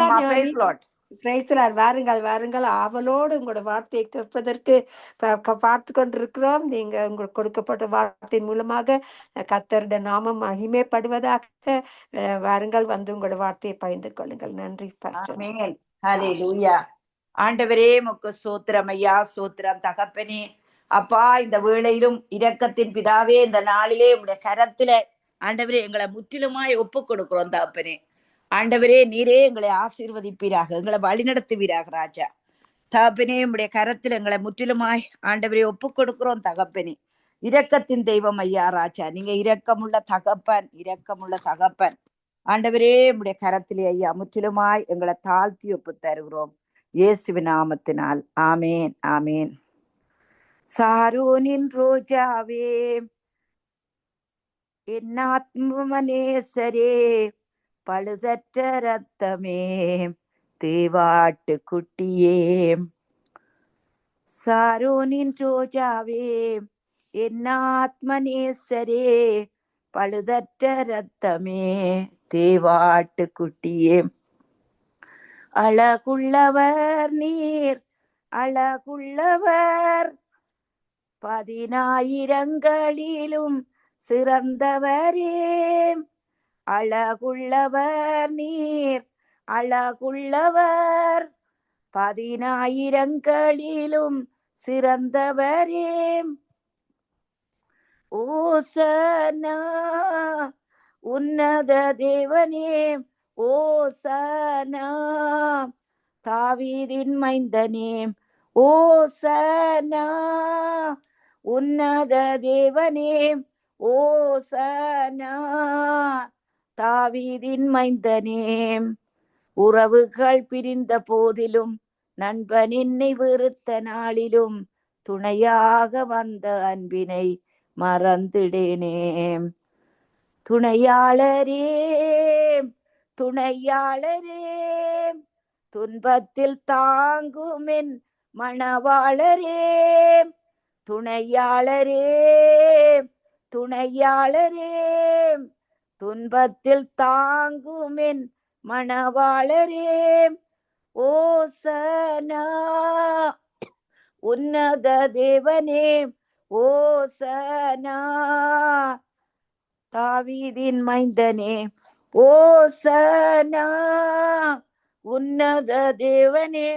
அம்மா praise Lord. பிரைஸ்லாட் வாருங்கள் வாருங்கள். ஆவலோடு உங்களோட வார்த்தையை கேட்பதற்கு பார்த்து கொண்டிருக்கிறோம். நீங்க உங்களுக்கு கொடுக்கப்பட்ட வார்த்தையின் மூலமாக அஹ், கர்த்தருடைய நாமம் மகிமைப்படுவதாக வாருங்கள். வந்து உங்களோட வார்த்தையை பகிர்ந்து கொள்ளுங்கள். நன்றி. ஆண்டவரே முக்கு சோத்திரம் ஐயா சோத்திரம் தகப்பனே. அப்பா இந்த வேளையிலும் இரக்கத்தின் பிதாவே இந்த நாளிலே உடைய கரத்தில ஆண்டவரே எங்களை முற்றிலுமாய் ஒப்பு கொடுக்கிறோம் தகப்பனே ஆண்டவரே நீரே எங்களை ஆசீர்வதிப்பீராக எங்களை வழிநடத்துவீராக ராஜா. தகப்பனே உடைய கரத்தில் எங்களை முற்றிலுமாய் ஆண்டவரே ஒப்பு கொடுக்கிறோம் தகப்பனே. இரக்கத்தின் தெய்வம் ஐயா ராஜா. நீங்க இரக்கமுள்ள தகப்பன் இரக்கமுள்ள தகப்பன். ஆண்டவரே உடைய கரத்திலே ஐயா முற்றிலுமாய் எங்களை தாழ்த்தி ஒப்பு தருகிறோம். இயேசுவின் நாமத்தினால். ஆமேன் ஆமேன். சாரோனின் ரோஜாவே என் ஆத்மமனேசரே பழுதற்ற ரத்தமே தேவாட்டு குட்டியே. சாரோனின் ரோஜாவே என் ஆத்மனேசரே பழுதற்ற ரத்தமே தேவாட்டு குட்டியே. அழகுள்ளவர் நீர் அழகுள்ளவர் பதினாயிரங்களிலும் சிறந்தவரே. அழகுள்ளவர் நீர் அழகுள்ளவர். பதினாயிரங்களிலும் சிறந்தவரே. ஓசனா உன்னத தேவனே. ஓசனா தாவீதின் மைந்தனே. ஓசனா உன்னத தேவனே. ஓ சனா தாவீதின் மைந்தனே உறவுகள் பிரிந்த போதிலும் நண்பன் என்னை வெறுத்த நாளிலும் துணையாக வந்த அன்பினை மறந்திடேனே. துணையாளரே துணையாளரே துன்பத்தில் தாங்குமின் மணவாளரே துணையாளரே துணையாளரே துன்பத்தில் தாங்குமின் மணவாளரே ஓசனா உன்னத தேவனே ஓசனா தாவீதின் மைந்தனே ஓசனா உன்னத தேவனே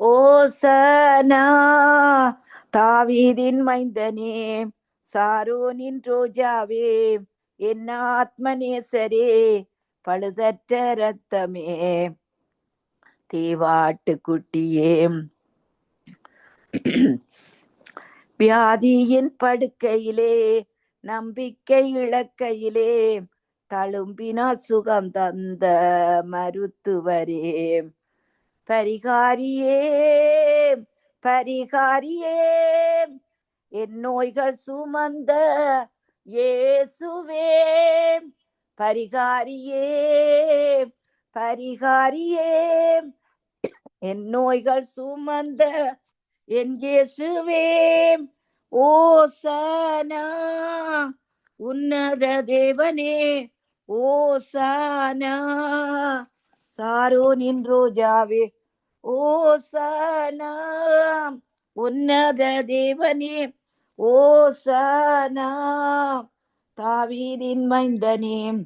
ஓசனா தாவீதின் மைந்தனே சாரோனின் ரோஜாவே என் ஆத்மநேசரே பழுதற்ற ரத்தமே தேவாட்டு குட்டியே வியாதியின் படுக்கையிலே நம்பிக்கை இழக்கையிலே தழும்பினால் சுகம் தந்த மருத்துவரே. பரிகாரியே பரிகாரியே என் நோய்கள் சுமந்த இயேசுவே. பரிகாரியே பரிகாரியே என் நோய்கள் சுமந்த என் இயேசுவே. ஓசனா உன்னத தேவனே ஓசனா. நின்றோ ஜாவே ஓசனா உன்னத தேவனே. ஓசனா தாவீதின் மைந்தனே.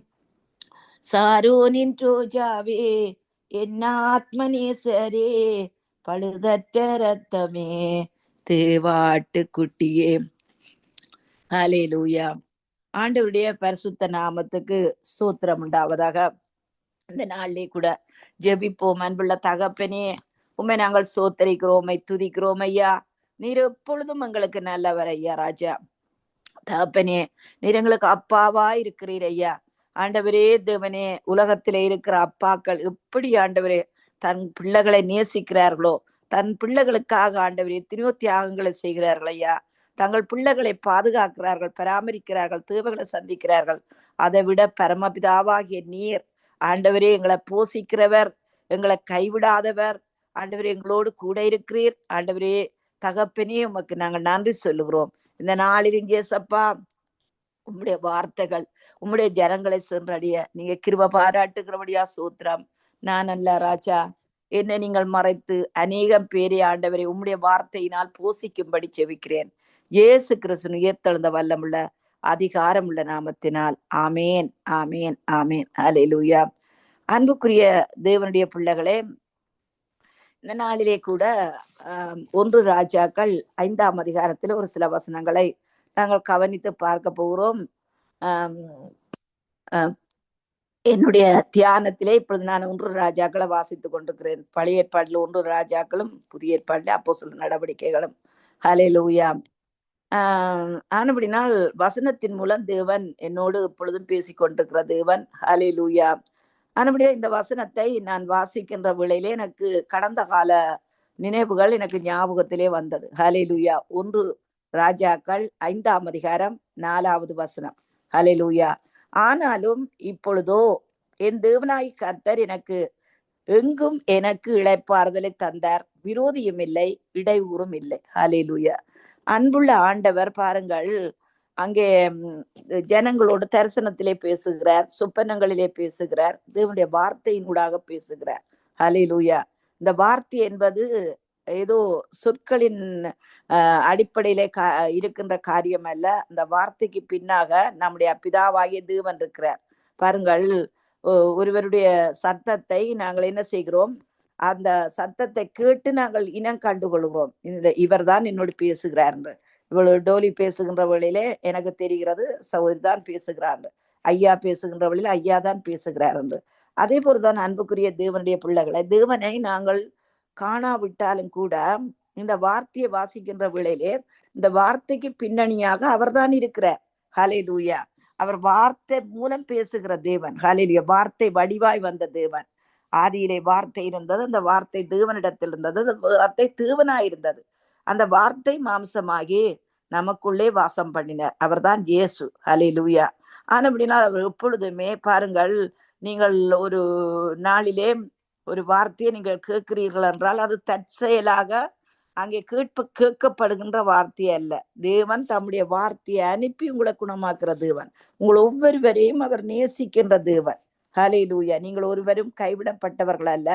சாரோனின் ரோஜாவே என் ஆத்மநேசரே. பழுதற்ற ரத்தமே தேவாட்டு குட்டியே. ஹலே லூயா ஆண்டவருடைய பரிசுத்த நாமத்துக்கு சூத்திரம் உண்டாவதாக. இந்த நாளிலே கூட ஜெபிப்போம் அன்புள்ள தகப்பனே. உண்மை நாங்கள் சோத்தரிக்கிறோம் துதிக்கிறோம் ஐயா. நீர் எப்பொழுதும் எங்களுக்கு நல்லவர் ஐயா ராஜா. தகப்பனே நீர் எங்களுக்கு அப்பாவா இருக்கிறீர் ஐயா. ஆண்டவரே தேவனே உலகத்திலே இருக்கிற அப்பாக்கள் எப்படி ஆண்டவரே தன் பிள்ளைகளை நேசிக்கிறார்களோ தன் பிள்ளைகளுக்காக ஆண்டவர் எத்தனையோ தியாகங்களை செய்கிறார்கள் ஐயா. தங்கள் பிள்ளைகளை பாதுகாக்கிறார்கள் பராமரிக்கிறார்கள் தேவைகளை சந்திக்கிறார்கள். அதை விட பரமபிதாவாகிய நீர் ஆண்டவரே எங்களை போஷிக்கிறவர் எங்களை கைவிடாதவர் ஆண்டவர் எங்களோடு கூட இருக்கிறீர். ஆண்டவரே தகப்பனே உமக்கு நாங்கள் நன்றி சொல்லுகிறோம். இந்த நாளில் இங்கே சப்பா உம்முடைய வார்த்தைகள் உம்முடைய ஜனங்களை சென்றடைய நீங்க கிருப பாராட்டுகிறபடியா சூத்திரம். நான் அல்ல ராஜா என்னை நீங்கள் மறைத்து அநேகம் பேரை ஆண்டவரை உம்முடைய வார்த்தையினால் போசிக்கும்படி செவிக்கிறேன் இயேசு கிறிஸ்து உயர்த்தெழுந்த வல்லமுள்ள அதிகாரமுள்ள நாமத்தினால். ஆமேன் ஆமேன் ஆமேன். லூயா அன்புக்குரிய தேவனுடைய பிள்ளைகளே இந்த நாளிலே கூட ஒன்று ராஜாக்கள் ஐந்தாம் அதிகாரத்தில் ஒரு சில வசனங்களை நாங்கள் கவனித்து பார்க்க போகிறோம். என்னுடைய தியானத்திலே இப்பொழுது நான் ஒன்று ராஜாக்களை வாசித்துக் கொண்டிருக்கிறேன். பழைய ஏற்பாட்டில் ஒன்று ராஜாக்களும் புதிய ஏற்பாட்டில் அப்போ சில நடவடிக்கைகளும். ஹலே லூயா ஆனபடினால் வசனத்தின் மூலம் தேவன் என்னோடு இப்பொழுதும் பேசிக் கொண்டிருக்கிற தேவன். ஹலே லூயா ஆனபடியா இந்த வசனத்தை நான் வாசிக்கின்ற வேளையிலே எனக்கு கடந்த கால நினைவுகள் எனக்கு ஞாபகத்திலே வந்தது. ஹலெலுயா ஒன்று ராஜாக்கள் ஐந்தாம் அதிகாரம் நாலாவது வசனம். ஹலெலுயா லூயா ஆனாலும் இப்பொழுதோ என் தேவனாய் கர்த்தர் எனக்கு எங்கும் எனக்கு இழைப்பாறுதலை தந்தார். விரோதியும் இல்லை இடையூறும் இல்லை. ஹலெலுயா அன்புள்ள ஆண்டவர் பாருங்கள். அங்கே ஜனங்களோட தரிசனத்திலே பேசுகிறார் சொப்பனங்களிலே பேசுகிறார் தேவனுடைய வார்த்தையினூடாக பேசுகிறார். ஹalleluya. இந்த வார்த்தை என்பது ஏதோ சொற்களின் அடிப்படையிலே கா இருக்கின்ற காரியம் அல்ல. அந்த வார்த்தைக்கு பின்னாக நம்முடைய பிதாவாகிய தேவன் இருக்கிறார். பாருங்கள் ஒ- ஒருவருடைய சத்தத்தை நாங்கள் என்ன செய்கிறோம்? அந்த சத்தத்தை கேட்டு நாங்கள் இனம் கண்டுகொள்கிறோம். இந்த இவர்தான் என்னோடு பேசுகிறார் என்று. இவ்வளவு டோலி பேசுகின்ற வழியிலே எனக்கு தெரிகிறது சௌரி தான் பேசுகிறார் ஐயா பேசுகின்ற வேளையில ஐயா தான் பேசுகிறார் என்று. அதே போலதான் அன்புக்குரிய தேவனுடைய பிள்ளைகளை தேவனை நாங்கள் காணாவிட்டாலும் கூட இந்த வார்த்தையை வாசிக்கின்ற வேளையிலே இந்த வார்த்தைக்கு பின்னணியாக அவர்தான் இருக்கிறார். ஹலே லூயா அவர் வார்த்தை மூலம் பேசுகிற தேவன். ஹலேலியா வார்த்தை வடிவாய் வந்த தேவன். ஆதியிலே வார்த்தை இருந்தது அந்த வார்த்தை தேவனிடத்தில் இருந்தது அந்த வார்த்தை தேவனாய் இருந்தது. அந்த வார்த்தை மாம்சமாகி நமக்குள்ளே வாசம் பண்ணினார். அவர்தான் இயேசு. ஹலை லூயா ஆனால் அப்படின்னா அவர் எப்பொழுதுமே பாருங்கள் நீங்கள் ஒரு நாளிலே ஒரு வார்த்தையை நீங்கள் கேட்கிறீர்கள் என்றால் அது தற்செயலாக அங்கே கேட்ப கேட்கப்படுகின்ற வார்த்தையே அல்ல. தேவன் தம்முடைய வார்த்தையை அனுப்பி உங்களை குணமாக்குற தேவன். உங்கள் ஒவ்வொருவரையும் அவர் நேசிக்கின்ற தேவன். ஹலே லூயா நீங்கள் ஒருவரும் கைவிடப்பட்டவர்கள் அல்ல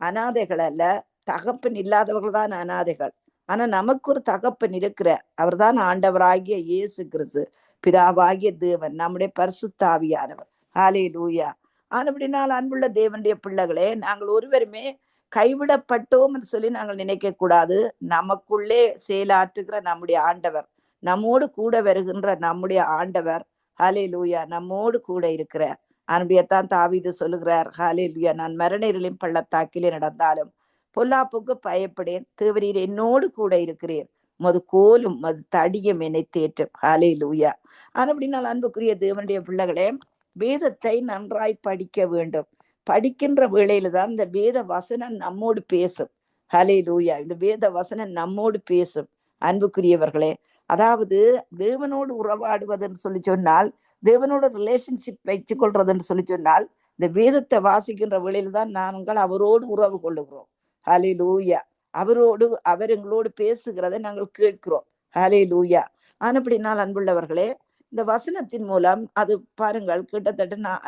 அனாதைகள் அல்ல தகப்பன் இல்லாதவர்கள் தான் அனாதைகள். ஆனா நமக்கு ஒரு தகப்பன் இருக்கிறார் அவர்தான் ஆண்டவராகிய இயேசு கிறிஸ்து பிதாவாகிய தேவன் நம்முடைய பரிசுத்தாவியானவர். ஹாலே லூயா ஆனபடினால் அன்புள்ள தேவனுடைய பிள்ளைகளே நாங்கள் ஒருவருமே கைவிடப்பட்டோம் சொல்லி நாங்கள் நினைக்க கூடாது நமக்குள்ளே செயலாற்றுகிற நம்முடைய ஆண்டவர் நம்மோடு கூட வருகின்ற நம்முடைய ஆண்டவர் ஹலே லூயா நம்மோடு கூட இருக்கிறார் அன்பையத்தான் தாவிது சொல்லுகிறார் ஹாலே லூயா நான் மரணரிலின் பள்ளத்தாக்கிலே நடந்தாலும் பொல்லாப்புக்கு பயப்படேன். தேவரீர் என்னோடு கூட இருக்கிறீர். மது கோலும் மது தடியும் என்னை தேற்றும். ஹலே லூயா அப்படினால் அன்புக்குரிய தேவனுடைய பிள்ளைகளே வேதத்தை நன்றாய் படிக்க வேண்டும். படிக்கின்ற வேளையில தான் இந்த வேத வசனம் நம்மோடு பேசும். ஹலே லூயா இந்த வேத வசனம் நம்மோடு பேசும். அன்புக்குரியவர்களே அதாவது தேவனோடு உறவாடுவதுன்னு சொல்லி சொன்னால் தேவனோட ரிலேஷன்ஷிப் வச்சு கொள்றதுன்னு சொல்லி சொன்னால் இந்த வேதத்தை வாசிக்கின்ற வேளையில தான் நாங்கள் அவரோடு உறவு கொள்ளுகிறோம். ஹலே லூயா அவரோடு அவர் எங்களோடு பேசுகிறதை நாங்கள் கேட்கிறோம். ஹலே லூயா ஆனப்படினால் அன்புள்ளவர்களே இந்த வசனத்தின் மூலம் அது பாருங்கள் கிட்டத்தட்ட நான்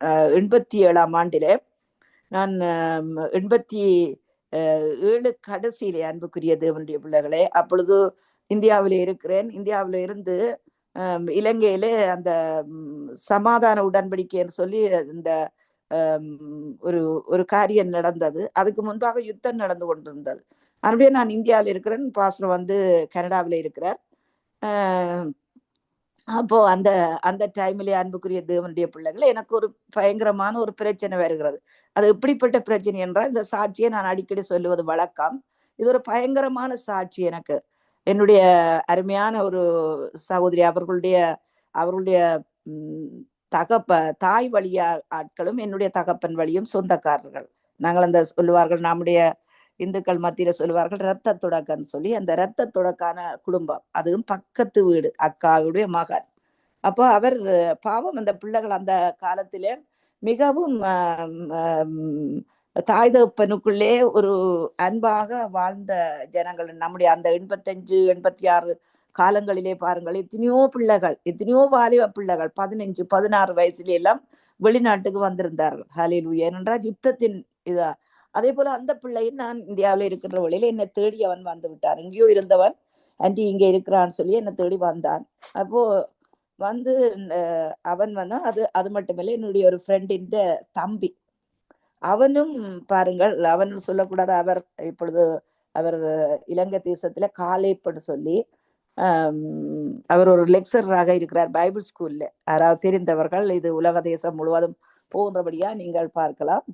அஹ், எண்பத்தி ஏழாம் ஆண்டிலே நான் எண்பத்தி அஹ், ஏழு கடைசியிலே அன்புக்குரிய தேவனுடைய பிள்ளைகளே அப்பொழுது இந்தியாவில் இருக்கிறேன். இந்தியாவில் இருந்து இலங்கையிலே அந்த சமாதான உடன்படிக்கைன்னு சொல்லி இந்த ஒரு ஒரு காரியம் நடந்தது. அதுக்கு முன்பாக யுத்தம் நடந்து கொண்டிருந்தது. மறுபடியும் நான் இந்தியாவில் இருக்கிறேன். பாஸ்டர் வந்து கனடாவில் இருக்கிறார். ஆஹ் அப்போ அந்த அந்த டைம்ல அன்புக்குரிய தேவனுடைய பிள்ளைகள் எனக்கு ஒரு பயங்கரமான ஒரு பிரச்சனை வருகிறது. அது எப்படிப்பட்ட பிரச்சனை என்றால் இந்த சாட்சியை நான் அடிக்கடி சொல்லுவது வழக்கம். இது ஒரு பயங்கரமான சாட்சி எனக்கு. என்னுடைய அருமையான ஒரு சகோதரி அவர்களுடைய அவர்களுடைய தகப்ப தாய் வழியா ஆட்களும் என்னுடைய தகப்பன் வழியும் சொந்தக்காரர்கள். நாங்கள் அந்த சொல்லுவார்கள் நம்முடைய இந்துக்கள் மத்தியில சொல்லுவார்கள் ரத்த தொடக்கன்னு சொல்லி அந்த ரத்த தொடக்கான குடும்பம் அதுவும் பக்கத்து வீடு அக்காவுடைய மகன். அப்போ அவர் பாவம் அந்த பிள்ளைகள் அந்த காலத்திலே மிகவும் தாய் தகப்பனுக்குள்ளே ஒரு அன்பாக வாழ்ந்த ஜனங்கள். நம்முடைய அந்த எண்பத்தஞ்சு எண்பத்தி ஆறு காலங்களிலே பாருங்கள் எத்தனையோ பிள்ளைகள் எத்தனையோ வாலிப பிள்ளைகள் பதினஞ்சு பதினாறு வயசுல எல்லாம் வெளிநாட்டுக்கு வந்திருந்தார்கள். ஹலில் ஏனென்றால் யுத்தத்தின் இதா அதே போல அந்த பிள்ளையும் நான் இந்தியாவில் இருக்கிற வழியில என்னை தேடி அவன் வந்து விட்டான். எங்கேயோ இருந்தவன் ஆண்டி இங்க இருக்கிறான்னு சொல்லி என்னை தேடி வந்தான். அப்போ வந்து அவன் வந்தான் அது அது மட்டுமில்லை என்னுடைய ஒரு ஃப்ரெண்டின் தம்பி. அவனும் பாருங்கள் அவன் சொல்லக்கூடாது அவர் இப்பொழுது அவர் இலங்கை தேசத்துல காலைப்படு சொல்லி அவர் ஒரு லெக்சராக இருக்கிறார் பைபிள் ஸ்கூல்ல. யாராவது தெரிந்தவர்கள் இது உலக தேசம் முழுவதும் போன்றபடியா நீங்கள் பார்க்கலாம்.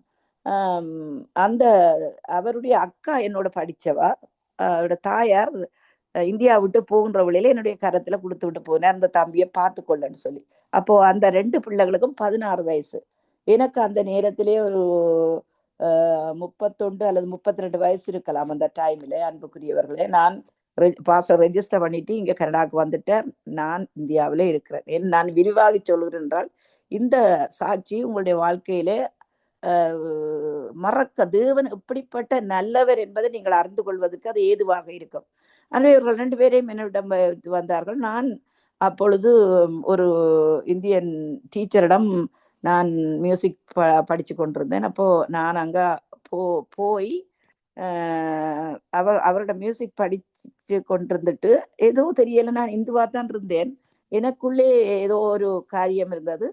அந்த அவருடைய அக்கா என்னோட படித்தவா அவரோட தாயார் இந்தியா விட்டு போகின்ற வழியில என்னுடைய கரத்துல கொடுத்து விட்டு போனேன் அந்த தம்பியை பார்த்து கொள்ளன்னு சொல்லி. அப்போ அந்த ரெண்டு பிள்ளைகளுக்கும் பதினாறு வயசு. எனக்கு அந்த நேரத்திலே ஒரு முப்பத்தொண்டு அல்லது முப்பத்தி ரெண்டு வயசு இருக்கலாம் அந்த டைம்ல அன்புக்குரியவர்களே. நான் பாஸ்டர் ரெஜிஸ்டர் பண்ணிட்டு இங்கே கனடாவுக்கு வந்துட்டேன். நான் இந்தியாவிலே இருக்கிறேன். என் நான் விரிவாகி சொல்கிறேன் என்றால் இந்த சாட்சி உங்களுடைய வாழ்க்கையிலே மறக்க தேவன் எப்படிப்பட்ட நல்லவர் என்பதை நீங்கள் அறிந்து கொள்வதற்கு அது ஏதுவாக இருக்கும். எனவே இவர்கள் ரெண்டு பேரையும் என்னிடம் வந்தார்கள். நான் அப்பொழுது ஒரு இந்தியன் டீச்சரிடம் நான் மியூசிக் ப படித்து கொண்டிருந்தேன். அப்போது நான் அங்கே போ போய் அவர் அவரோட மியூசிக் படிச்சு கொண்டிருந்துட்டு ஏதோ தெரியல நான் இந்துவா தான் இருந்தேன். எனக்குள்ளே ஏதோ ஒரு காரியம் இருந்தது.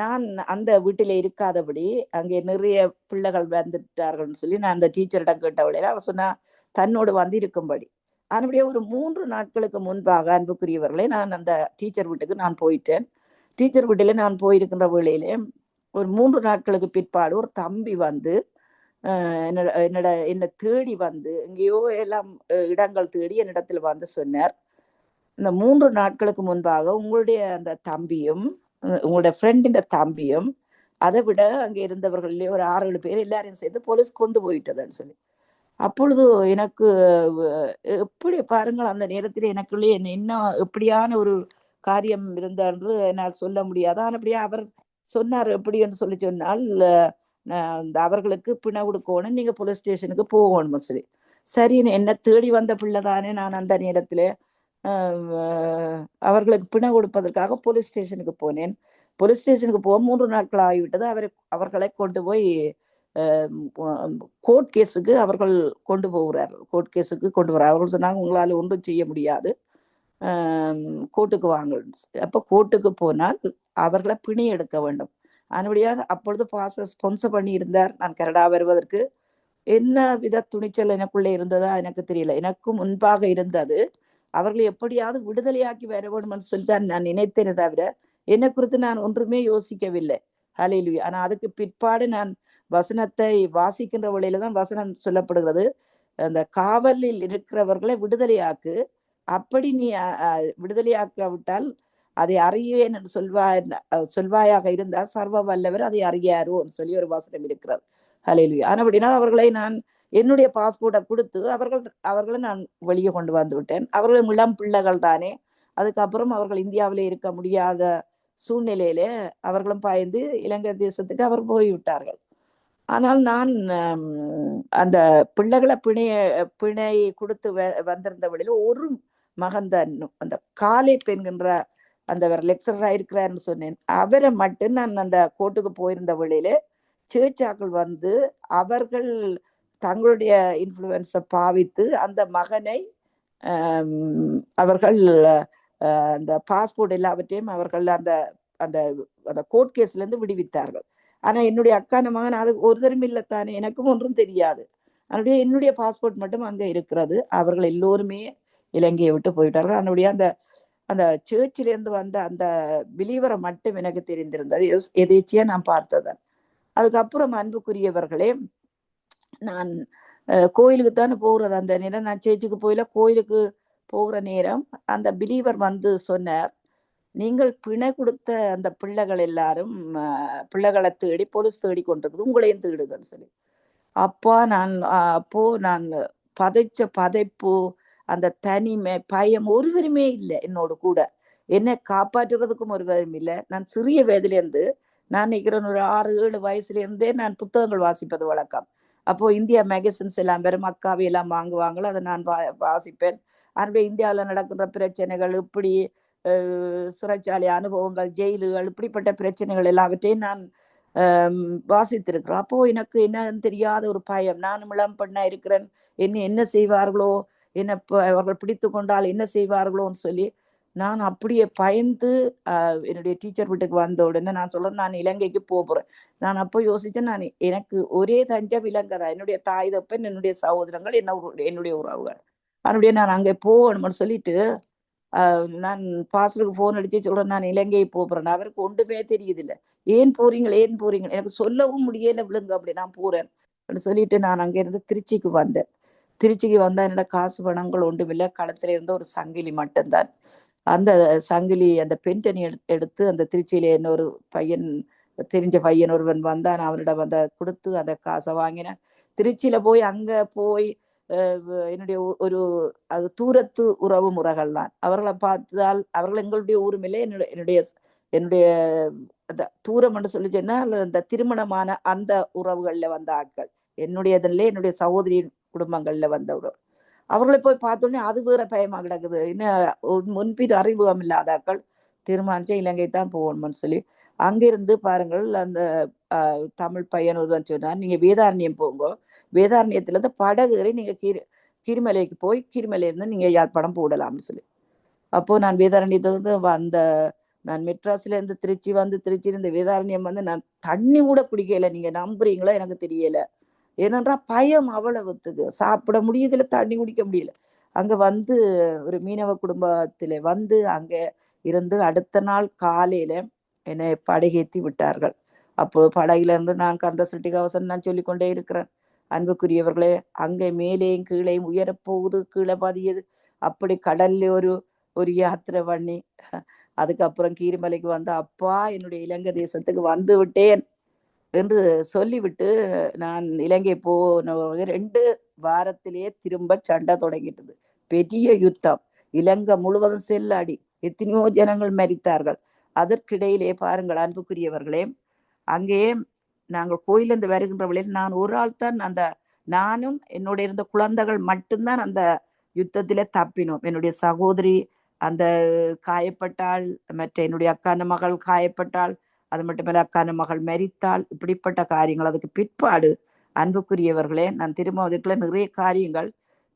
நான் அந்த வீட்டில் இருக்காதபடி அங்கே நிறைய பிள்ளைகள் வந்துட்டார்கள்னு சொல்லி நான் அந்த டீச்சரிடம் கேட்டவளே அவ சொன்னா தன்னோடு வந்து இருக்கும்படி அதனுடைய ஒரு மூன்று நாட்களுக்கு முன்பாக அன்புக்குரியவர்களே நான் அந்த டீச்சர் வீட்டுக்கு நான் போயிட்டேன். டீச்சர் வீட்டில நான் போயிருக்கின்ற வேளையிலே ஒரு மூன்று நாட்களுக்கு பிற்பாடு ஒரு தம்பி வந்து என்னோட என்னோட என்னை தேடி வந்து எங்கேயோ எல்லாம் இடங்கள் தேடி என்னிடத்தில் வந்து சொன்னார். இந்த மூன்று நாட்களுக்கு முன்பாக உங்களுடைய அந்த தம்பியும் உங்களுடைய ஃப்ரெண்டின் தம்பியும் அதை விட அங்கே இருந்தவர்களே ஒரு ஆறு ஏழு பேர் எல்லாரையும் சேர்த்து போலீஸ் கொண்டு போயிட்டதுன்னு சொல்லி. அப்பொழுது எனக்கு எப்படி பாருங்கள் அந்த நேரத்தில் எனக்குள்ளே என்ன எப்படியான ஒரு காரியம் இருந்தன்று என்னால் சொல்ல முடியாது. அப்படியே அவர் சொன்னார் எப்படி? என்று சொல்லி சொன்னால் அவர்களுக்கு பிணை கொடுக்கணும் நீங்க போலீஸ் ஸ்டேஷனுக்கு போகணும் சொல்லி சரி என்ன தேடி வந்த பிள்ளை தானே நான் அந்த நேரத்தில் அவர்களுக்கு பிணை கொடுப்பதற்காக போலீஸ் ஸ்டேஷனுக்கு போனேன். போலீஸ் ஸ்டேஷனுக்கு போக மூன்று நாட்கள் ஆகிவிட்டது. அவரை அவர்களை கொண்டு போய் கோர்ட் கேஸுக்கு அவர்கள் கொண்டு போகிறார். கோர்ட் கேஸுக்கு கொண்டு வர அவர்கள் சொன்னாங்க உங்களால் ஒன்றும் செய்ய முடியாது. கோர்ட்டுக்கு வாங்க. அப்போ கோர்ட்டுக்கு போனால் அவர்களை பிணை எடுக்க வேண்டும். அதனுடைய அப்பொழுது பாச ஸ்பான்சர் பண்ணி இருந்தார் நான் கனடா வருவதற்கு. என்ன வித துணிச்சல் எனக்குள்ளே இருந்ததா எனக்கு தெரியல. எனக்கும் முன்பாக இருந்தது. அவர்களை எப்படியாவது விடுதலையாக்கி வர வேண்டும் சொல்லி தான் நான் நினைத்தேனே தவிர என்னை குறித்து நான் ஒன்றுமே யோசிக்கவில்லை. ஹalleluya ஆனா அதுக்கு பிற்பாடு நான் வசனத்தை வாசிக்கின்ற வழியில தான் வசனம் சொல்லப்படுகிறது. அந்த காவலில் இருக்கிறவர்களை விடுதலையாக்கு. அப்படி நீ விடுதலையாக்காவிட்டால் அதை அறியேன் என்று சொல்வாய் சொல்வாயாக இருந்தால் சர்வ வல்லவர் அதை அறியாரோன்னு சொல்லி ஒரு வாசனம் இருக்கிறது. ஹலையிலுயா ஆனால் அப்படின்னா அவர்களை நான் என்னுடைய பாஸ்போர்ட்டை கொடுத்து அவர்கள் அவர்களை நான் வெளியே கொண்டு வந்து விட்டேன். அவர்கள் இளம் பிள்ளைகள் தானே. அதுக்கப்புறம் அவர்கள் இந்தியாவிலே இருக்க முடியாத சூழ்நிலையிலே அவர்களும் பாய்ந்து இலங்கை தேசத்துக்கு அவர் போய்விட்டார்கள். ஆனால் நான் அந்த பிள்ளைகளை பிணைய பிணை கொடுத்து வ- வந்திருந்த வழியில் ஒரு மகன் தான். அந்த காலை பெண்கின்ற அந்த லெக்சரரா இருக்கிறாருன்னு சொன்னேன். அவரை மட்டும் நான் அந்த கோர்ட்டுக்கு போயிருந்த வழியில சேச்சாக்கள் வந்து அவர்கள் தங்களுடைய இன்ஃப்ளூயன்ஸை பாவித்து அந்த மகனை அவர்கள் அந்த பாஸ்போர்ட் எல்லாவற்றையும் அவர்கள் அந்த அந்த அந்த கோர்ட் கேஸ்லேருந்து விடுவித்தார்கள். ஆனால் என்னுடைய அக்கான மகன் அது ஒரு இல்லைத்தானே எனக்கும் ஒன்றும் தெரியாது. அதனுடைய என்னுடைய பாஸ்போர்ட் மட்டும் அங்கே இருக்கிறது. அவர்கள் எல்லோருமே இலங்கையை விட்டு போயிட்டார்கள். அதனுடைய அந்த அந்த சேர்ச்சிலேருந்து வந்த அந்த பிலீவரை மட்டும் எனக்கு தெரிந்திருந்தது. எதேச்சியா நான் பார்த்ததன் அதுக்கப்புறம் அன்புக்குரியவர்களே நான் கோயிலுக்கு தானே போகிறது அந்த நேரம் நான் சேர்ச்சுக்கு போயில கோயிலுக்கு போகிற நேரம் அந்த பிலீவர் வந்து சொன்னார் நீங்கள் பிணை கொடுத்த அந்த பிள்ளைகள் எல்லாரும் பிள்ளைகளை தேடி போலீஸ் தேடி கொண்டிருக்குது உங்களையும் தேடுதுன்னு சொல்லி. அப்பா நான் அப்போ நான் பதைச்ச பதைப்பு அந்த தனிமை பயம் ஒருவருமே இல்லை என்னோட கூட. என்னை காப்பாற்றுறதுக்கும் ஒருவரும் இல்லை. நான் சிறிய வயதிலேருந்து நான் நினைக்கிறேன் ஒரு ஆறு ஏழு வயசுலேருந்தே நான் புத்தகங்கள் வாசிப்பது வழக்கம். அப்போது இந்தியா மேகசின்ஸ் எல்லாம் பெரும் அக்காவை எல்லாம் வாங்குவாங்களோ அதை நான் வா- வாசிப்பேன். அன்பே இந்தியாவில் நடக்கிற பிரச்சனைகள் இப்படி சிறைச்சாலை அனுபவங்கள் ஜெயிலுகள் இப்படிப்பட்ட பிரச்சனைகள் எல்லாவற்றையும் நான் வாசித்திருக்கிறோம் வாசித்திருக்கிறேன். எனக்கு என்னன்னு தெரியாத ஒரு பயம். நானும் இளம் பெண்ணாக இருக்கிறேன். என்ன என்ன செய்வார்களோ என்னை அவர்கள் பிடித்து கொண்டால் என்ன செய்வார்களோன்னு சொல்லி நான் அப்படியே பயந்து என்னுடைய டீச்சர் வீட்டுக்கு வந்த உடனே நான் சொல்றேன் நான் இலங்கைக்கு போகிறேன் போறேன். நான் அப்போ யோசிச்சேன் நான் எனக்கு ஒரே தஞ்சம் இலங்கை தான். என்னுடைய தாய் தப்பன் என்னுடைய சகோதரங்கள் என்ன என்னுடைய உறவுகள். அதனுடைய நான் அங்கே போகணும்னு சொல்லிட்டு ஆஹ், நான் பாஸ்டருக்கு ஃபோன் அடிச்சு சொல்றேன் நான் இலங்கையை போறேன். அவருக்கு ஒன்றுமே தெரியுதில்ல. ஏன் போறீங்க ஏன் போறீங்க? எனக்கு சொல்லவும் முடியல விழுங்க அப்படி நான் போறேன் அப்படின்னு சொல்லிட்டு நான் அங்க இருந்து திருச்சிக்கு வந்தேன். திருச்சிக்கு வந்தா என்னோட காசு பணங்கள் ஒன்றுமில்லை? களத்துல இருந்த ஒரு சங்கிலி மட்டும்தான். அந்த சங்கிலி அந்த பென்டனி எடுத்து எடுத்து அந்த திருச்சியில இன்னொரு பையன் தெரிஞ்ச பையன் ஒருவன் வந்தான். அவனிடம் அந்த கொடுத்து அந்த காசை வாங்கினேன். திருச்சியில போய் அங்க போய் அஹ், என்னுடைய ஒரு அது தூரத்து உறவு முறைகள் தான் அவர்களை பார்த்தால் அவர்கள் எங்களுடைய ஊருமில்லை என்னுடைய என்னுடைய என்னுடைய அந்த தூரம் என்று சொல்லி சொன்னால் அந்த திருமணமான அந்த உறவுகளில் வந்த ஆட்கள். என்னுடையதிலே என்னுடைய சகோதரியின் குடும்பங்கள்ல வந்தவரும். அவர்களை போய் பார்த்தோன்னே அது வேற பயமா கிடக்குது இன்னும் முன்பின் அறிமுகம் இல்லாத தீர்மானிச்சு இலங்கை தான் போகணும்னு சொல்லி. அங்கிருந்து பாருங்கள் அந்த தமிழ் பையன் ஒருவன் சொன்னார் நீங்க வேதாரண்யம் போங்க. வேதாரண்யத்துல இருந்து படகு நீங்க கீரி கிரிமலைக்கு போய் கிரிமலையிலேருந்து நீங்க யாழ்ப்பாணம் போடலாம்னு சொல்லி. அப்போ நான் வேதாரண்யத்திலிருந்து வந்து வந்த நான் மெட்ராஸ்ல இருந்து திருச்சி வந்து திருச்சி இருந்து வேதாரண்யம் வந்து நான் தண்ணி கூட குடிக்கல. நீங்க நம்புறீங்களா? எனக்கு தெரியல. ஏனென்றால் பயம் அவ்வளவுத்துக்கு. சாப்பிட முடியுதுல தண்ணி குடிக்க முடியல. அங்கே வந்து ஒரு மீனவ குடும்பத்தில் வந்து அங்கே இருந்து அடுத்த நாள் காலையில் என்னை படகேத்தி விட்டார்கள். அப்போ படகிலிருந்து நான் கந்த சிட்டி கவசம் நான் சொல்லிக்கொண்டே இருக்கிறேன். அன்புக்குரியவர்களே அங்கே மேலேயும் கீழேயும் உயரப்போகுது கீழே பதியது. அப்படி கடல்ல ஒரு ஒரு யாத்திரை பண்ணி அதுக்கப்புறம் கீரிமலைக்கு வந்து அப்பா என்னுடைய இலங்கை தேசத்துக்கு வந்து விட்டேன் என்று சொல்லிவிட்டு நான் இலங்கை போன ரெண்டு வாரத்திலேயே திரும்ப சண்டை தொடங்கிட்டது. பெரிய யுத்தம். இலங்கை முழுவதும் செல்லாடி. எத்தனையோ ஜனங்கள் மரித்தார்கள். அதற்கிடையிலே பாருங்கள் அன்புக்குரியவர்களே அங்கே நாங்கள் கோயிலிருந்து வருகின்ற வழியில் நான் ஒரு ஆள் தான் அந்த நானும் என்னுடைய இருந்த குழந்தைகள் மட்டும்தான் அந்த யுத்தத்திலே தப்பினோம். என்னுடைய சகோதரி அந்த காயப்பட்டாள் மற்ற என்னுடைய அக்கான மகள் காயப்பட்டாள் அது மட்டுமல்ல அக்கான மகள் மரித்தால் இப்படிப்பட்ட காரியங்கள் அதுக்கு பிற்பாடு அன்புக்குரியவர்களே நான் திரும்ப அதுக்குள்ள நிறைய காரியங்கள்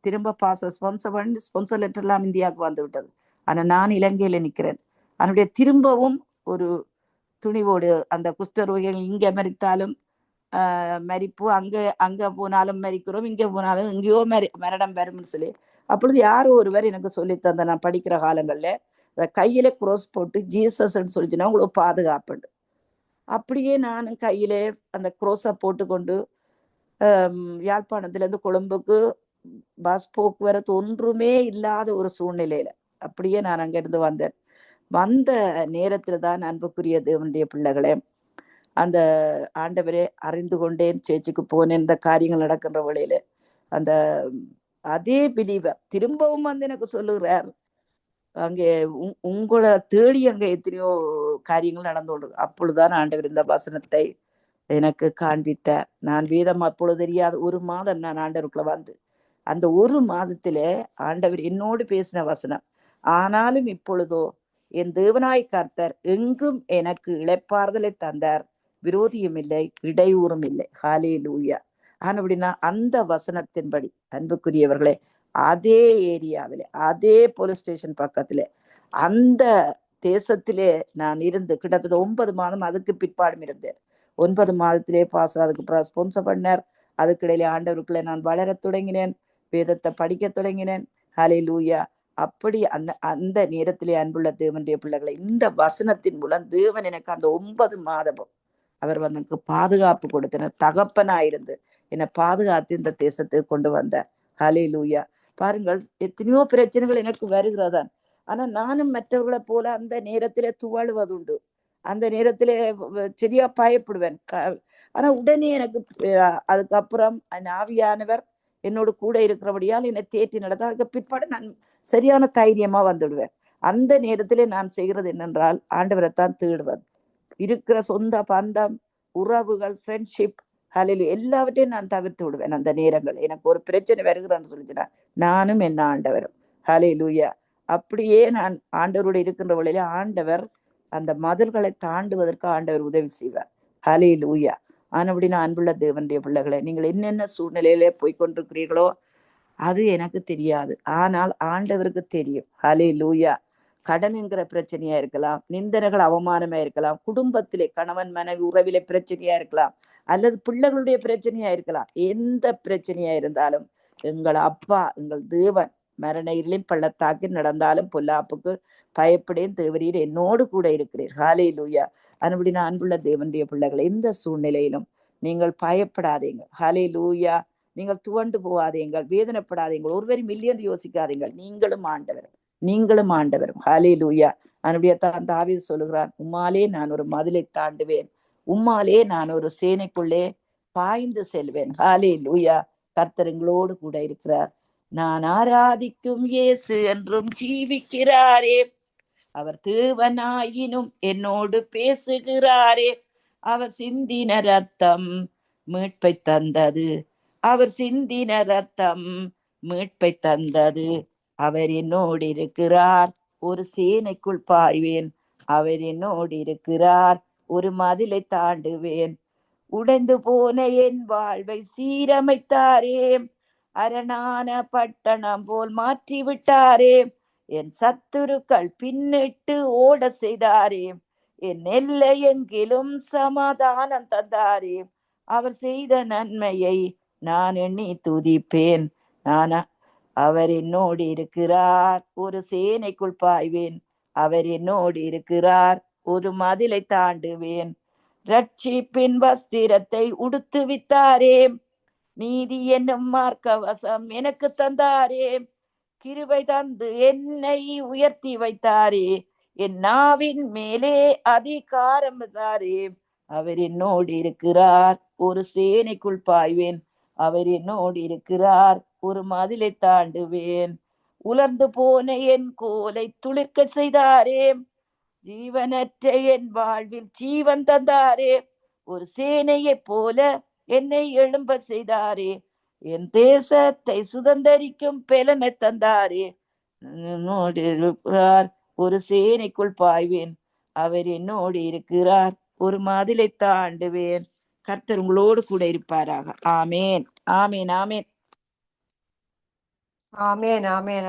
திரும்ப பாச ஸ்பான்சர் பண்ணி ஸ்பான்சர் லெட்டர் எல்லாம் இந்தியாவுக்கு வந்து விட்டது. ஆனால் நான் இலங்கையில நிற்கிறேன் அதனுடைய திரும்பவும் ஒரு துணிவோடு அந்த குஷ்டரோகிகள் இங்கே மறித்தாலும் மறிப்பு அங்கே அங்கே போனாலும் மறிக்கிறோம் இங்கே போனாலும் எங்கேயோ மரி மரணம் வரும்னு சொல்லி அப்பொழுது யாரோ ஒருவர் எனக்கு சொல்லி தந்த நான் படிக்கிற காலங்களில் அந்த கையில குரோஸ் போட்டு ஜீசஸ்ன்னு சொல்லிச்சுன்னா உங்களுக்கு பாதுகாப்புண்டு அப்படியே நானும் கையிலே அந்த குரோஸை போட்டுக்கொண்டு யாழ்ப்பாணத்துலேருந்து கொழும்புக்கு பஸ் போக்குவரத்து ஒன்றுமே இல்லாத ஒரு சூழ்நிலையில அப்படியே நான் அங்கிருந்து வந்தேன். வந்த நேரத்துல தான் அன்புக்குரிய தேவனுடைய பிள்ளைகளே அந்த ஆண்டவரே அறிந்து கொண்டேன் சேச்சிக்கு போனேன் இந்த காரியங்கள் நடக்கின்ற வழியில அந்த அதே பிலீவர் திரும்பவும் வந்து எனக்கு சொல்லுகிறார் அங்கே உங்களை தேடி அங்க எத்தனையோ காரியங்கள் நடந்து கொண்டு அப்பொழுதுதான் ஆண்டவர் இந்த வசனத்தை எனக்கு காண்பித்த. நான் வேதம் அப்பொழுது தெரியாத. ஒரு மாதம் நான் ஆண்டவருக்குள்ள வந்து அந்த ஒரு மாதத்திலே ஆண்டவர் என்னோடு பேசின வசனம் ஆனாலும் இப்பொழுதோ என் தேவனாய் கர்த்தர் எங்கும் எனக்கு இளைப்பாறுதலை தந்தார். விரோதியும் இல்லை இடையூறும் இல்லை. ஹாலே லூயா அப்படின்னா அந்த வசனத்தின்படி அன்புக்குரியவர்களே அதே ஏரியாவிலே அதே போலீஸ் ஸ்டேஷன் பக்கத்துல அந்த தேசத்திலே நான் இருந்து கிட்டத்தட்ட ஒன்பது மாதம் அதுக்கு பிற்பாடும் இருந்தேன். ஒன்பது மாதத்திலே பாஸ் அதுக்கு ஸ்பான்சர் பண்ணார். அதுக்கிடையிலே ஆண்டவருக்குள்ளே நான் வளரத் தொடங்கினேன். வேதத்தை படிக்கத் தொடங்கினேன். ஹலே லூயா அப்படி அந்த அந்த நேரத்திலே அன்புள்ள தேவனுடைய பிள்ளைகளை இந்த வசனத்தின் மூலம் தேவன் எனக்கு அந்த ஒன்பது மாதமும் அவர் வந்து எனக்கு பாதுகாப்பு கொடுத்தனர் தகப்பனாயிருந்து என்னை பாதுகாத்து இந்த தேசத்துக்கு கொண்டு வந்தார். ஹலே லூயா பாருங்கள் எத்தனையோ பிரச்சனைகள் எனக்கு வருகிறதான். ஆனா நானும் மற்றவர்களை போல அந்த நேரத்திலே துவாழுவதுண்டு. அந்த நேரத்திலே சரியா பயப்படுவேன். ஆனா உடனே எனக்கு அதுக்கப்புறம் ஆவியானவர் என்னோடு கூட இருக்கிறபடியால் என்னை தேற்றி நடத்த அதுக்கு பிற்பாடு நான் சரியான தைரியமா வந்துடுவேன். அந்த நேரத்திலே நான் செய்கிறது என்னென்றால் ஆண்டவரைத்தான் தேடுவது. இருக்கிற சொந்த பந்தம் உறவுகள் ஃப்ரெண்ட்ஷிப் ஹலில் எல்லாவற்றையும் நான் தவிர்த்து விடுவேன் அந்த நேரங்கள் எனக்கு ஒரு பிரச்சனை வருகிறான்னு சொல்லிச்சுன்னா நானும் என்ன ஆண்டவரும். ஹலை லூயா அப்படியே நான் ஆண்டவரோடு இருக்கின்ற வழியில ஆண்டவர் அந்த மதில்களை தாண்டுவதற்கு ஆண்டவர் உதவி செய்வார். ஹலே லூயா ஆனபடி நான் அன்புள்ள தேவனுடைய பிள்ளைகளை நீங்கள் என்னென்ன சூழ்நிலையிலே போய்கொண்டிருக்கிறீர்களோ அது எனக்கு தெரியாது. ஆனால் ஆண்டவருக்கு தெரியும். ஹலே லூயா கடன் என்கிற பிரச்சனையா இருக்கலாம் நிந்தனைகள் அவமானமா இருக்கலாம் குடும்பத்திலே கணவன் மனைவி உறவிலே பிரச்சனையா இருக்கலாம் அல்லது பிள்ளைகளுடைய பிரச்சனையா இருக்கலாம். எந்த பிரச்சனையா இருந்தாலும் எங்கள் அப்பா எங்கள் தேவன் மரண இருளின் நடந்தாலும் பொல்லாப்புக்கு பயப்படேன் தேவரீர் என்னோடு கூட இருக்கிறீர். ஹாலே லூயா அன்படி அன்புள்ள தேவனுடைய பிள்ளைகள் எந்த சூழ்நிலையிலும் நீங்கள் பயப்படாதீங்க. ஹாலே லூயா நீங்கள் துவண்டு போகாதீங்கள் வேதனைப்படாதீங்கள் ஒருவரி மில்லியன் யோசிக்காதீங்கள். நீங்களும் ஆண்டவர். நீங்களும் ஆண்டவர் ஹாலே லூயா அனுடைய தான் தாவி சொல்லுகிறான் உம்மாலே நான் ஒரு மதிலை தாண்டுவேன். உம்மாலே நான் ஒரு சேனைக்குள்ளே பாய்ந்து செல்வேன். ஹாலே லூயா கர்த்தருங்களோடு கூட இருக்கிறார். நான் ஆராதிக்கும் இயேசு என்றும் ஜீவிக்கிறாரே. அவர் தேவனாயினும் என்னோடு பேசுகிறாரே. அவர் சிந்தின ரத்தம் மீட்பை தந்தது. அவர் சிந்தின ரத்தம் மீட்பை தந்தது. அவர் என்னோடு இருக்கிறார் ஒரு சேனைக்குள் பாய்வேன். அவர் என்னோடு இருக்கிறார் ஒரு மதிலை தாண்டுவேன். உடைந்து போன என் வாழ்வை சீரமைத்தாரே. அரணான பட்டணம் போல் மாற்றி விட்டாரே என் சத்துருக்கள் பின்னிட்டு ஓட செய்தாரே. என் எல்லை எங்கிலும் சமாதானம் தந்தாரே. அவர் செய்த நன்மையை நான் எண்ணி துதிப்பேன். நான் அவர் என்னோடு இருக்கிறார். ஒரு சேனைக்குள் பாய்வேன். அவர் என்னோடு இருக்கிறார். ஒரு மதிலை தாண்டுவேன். ரட்சிப்பின் வஸ்திரத்தை உடுத்து வித்தாரே. நீதி என்னும் மார்க்கவசம் எனக்கு தந்தாரே. கிருவை தந்து என்னை உயர்த்தி வைத்தாரே. என் நாவின் மேலே அதிகாரம் தாரே அவர் என்னோடு இருக்கிறார். ஒரு சேனைக்குள் பாய்வேன். அவர் என்னோடு இருக்கிறார். ஒரு மதிலை தாண்டுவேன். உலர்ந்து போன என் கோலை துளிர்க்க செய்தாரே. ஜீவனற்ற என் வாழ்வில் ஜீவன் தந்தாரே. ஒரு சேனையைப் போல என்னை எழும்ப செய்தாரே. என் தேசத்தை சுதந்தரிக்கும் பெலனை தந்தாரே. இருக்கிறார் ஒரு சேனைக்குள் பாய்வேன். அவர் என்னோடு இருக்கிறார் ஒரு மதிலை தாண்டுவேன். கர்த்தர் உங்களோடு கூட இருப்பாராக. ஆமேன். ஆமேன் ஆமேன். ஆமேன் ஆமேன் ஆமேன்